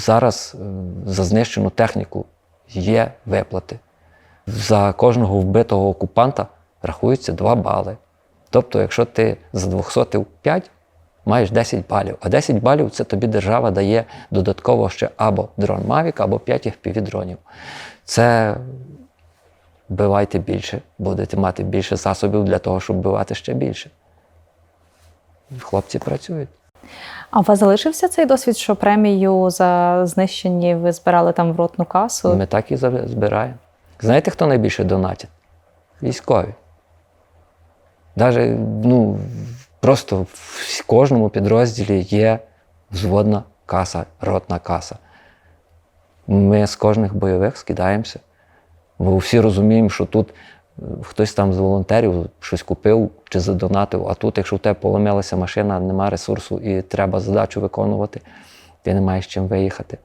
зараз е, за знищену техніку є виплати. За кожного вбитого окупанта рахується 2 бали. Тобто, якщо ти за 200 5, маєш 10 балів. А 10 балів це тобі держава дає додатково ще або дрон Mavic, або 5 fpv дронів. Це вбивайте більше, будете мати більше засобів для того, щоб вбивати ще більше. Хлопці працюють. А у вас залишився цей досвід, що премію за знищені ви збирали там в ротну касу? Ми так і збираємо. Знаєте, хто найбільше донатить? Військові. Навіть ну, просто в кожному підрозділі є взводна каса, ротна каса. Ми з кожних бойових скидаємося. Бо всі розуміємо, що тут хтось там з волонтерів щось купив чи задонатив, а тут, якщо в тебе поломилася машина, немає ресурсу і треба задачу виконувати, ти не маєш чим виїхати.